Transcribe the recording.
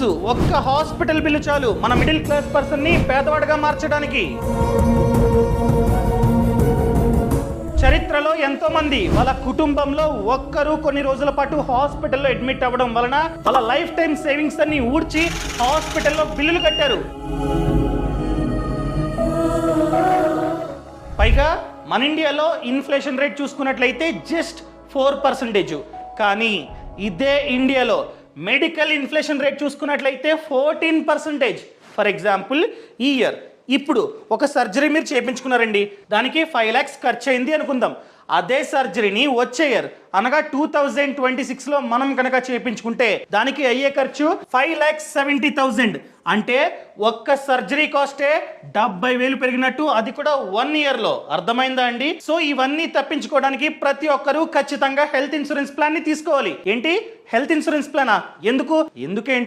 తెలుసు. ఒక్క hospital bill చాలు. మన మిడిల్ క్లాస్ పర్సన్ని పేదవాడిగా మార్చడానికి. చరిత్రలో ఎంతో మంది వాళ్ళ కుటుంబంలో ఒక్కరు కొన్ని రోజుల పాటు హాస్పిటల్లో అడ్మిట్ అవ్వడం వలన వాళ్ళ లైఫ్ టైం సేవింగ్స్ అన్ని ఊడ్చి హాస్పిటల్లో బిల్లులు కట్టారు. పైగా మన ఇండియాలో ఇన్ఫ్లేషన్ రేట్ చూసుకున్నట్లయితే జస్ట్ ఫోర్ పర్సెంటేజ్. కానీ ఇదే ఇండియాలో మెడికల్ ఇన్ఫ్లేషన్ రేట్ చూసుకున్నట్లయితే ఫోర్టీన్ పర్సెంటేజ్. ఫర్ ఎగ్జాంపుల్ ఈ ఇయర్ ఇప్పుడు ఒక సర్జరీ మీరు చేయించుకున్నారండి దానికి ఫైవ్ ల్యాక్స్ ఖర్చు అయింది అనుకుందాం. అదే సర్జరీని వచ్చే ఇయర్ అనగా టూ థౌజండ్ ట్వంటీ సిక్స్లో మనం కనుక చేయించుకుంటే దానికి అయ్యే ఖర్చు ఫైవ్ ల్యాక్స్ సెవెంటీ థౌజండ్ అంటే ఒక్క సర్జరీ కాస్టే డెబ్బై వేలు పెరిగినట్టు అది కూడా వన్ ఇయర్లో అర్థమైందా అండి? సో ఇవన్నీ తప్పించుకోవడానికి ప్రతి ఒక్కరూ ఖచ్చితంగా హెల్త్ ఇన్సూరెన్స్ ప్లాన్ని తీసుకోవాలి. ఏంటి? హెల్త్ ఇన్సూరెన్స్ ప్లానా? ఎందుకు? ఎందుకేంటి?